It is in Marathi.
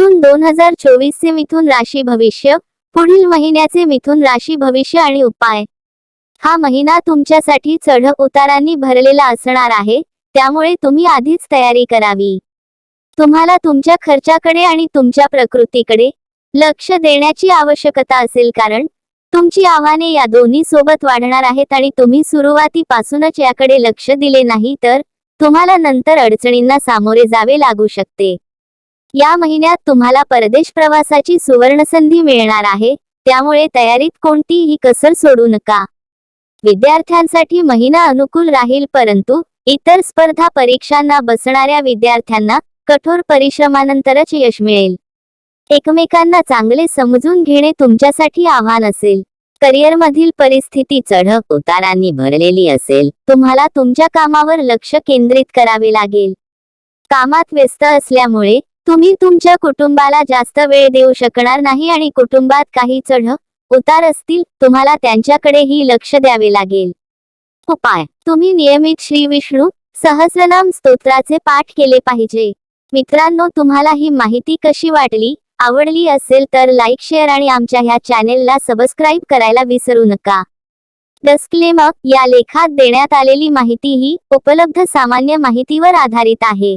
जून दोन हजार चोवीस चे मिथुन राशी भविष्य पुढील महिन्याचे मिथुन राशी भविष्य आणि उपाय. हा महिना तुमच्यासाठी चढ उतारांनी भरलेला असणार आहे त्यामुळे तुम्ही आधीच तयारी करावी. तुम्हाला तुमच्या खर्चाकडे आणि तुमच्या प्रकृतीकडे लक्ष देण्याची आवश्यकता असेल कारण तुमची आव्हाने या दोन्ही सोबत वाढणार आहेत आणि तुम्ही सुरुवातीपासूनच याकडे लक्ष दिले नाही तर तुम्हाला नंतर अडचणींना सामोरे जावे लागू शकते. या महिन्यात तुम्हाला परदेश प्रवासाची सुवर्णसंधी मिळणार आहे त्यामुळे तयारीत कोणतीही कसर सोडू नका. विद्यार्थ्यांसाठी महिना अनुकूल राहील परंतु इतर स्पर्धा परीक्षांना बसणाऱ्या विद्यार्थ्यांना कठोर परिश्रमानंतरच यश मिळेल. एकमेकांना चांगले समजून घेणे तुमच्यासाठी आव्हान असेल. करिअरमधील परिस्थिती चढक उतारांनी भरलेली असेल. तुम्हाला तुमच्या कामावर लक्ष केंद्रित करावे लागेल. कामात व्यस्त असल्यामुळे तुम्ही तुमच्या कुटुंबाला जास्त वेळ देऊ शकणार नाही आणि कुटुंबात काही चढ उतार असतील तुम्हाला त्यांच्याकडेही लक्ष द्यावे लागेल. उपाय. तुम्ही नियमित श्री विष्णू सहस्रनाम स्तोत्राचे पाठ केले पाहिजे. मित्रांनो तुम्हाला ही माहिती कशी वाटली आवडली असेल तर लाईक शेअर आणि आमच्या ह्या चॅनेलला सबस्क्राईब करायला विसरू नका. डस्क्लेमक या लेखात देण्यात आलेली माहिती ही उपलब्ध सामान्य माहितीवर आधारित आहे.